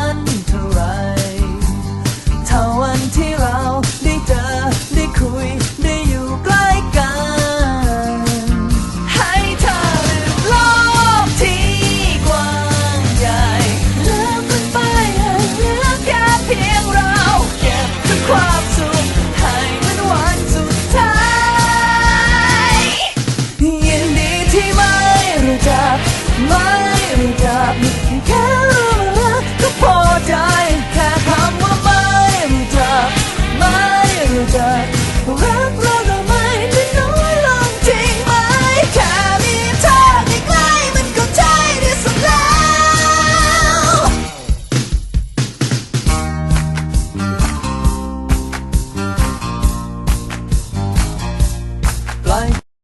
ญ 말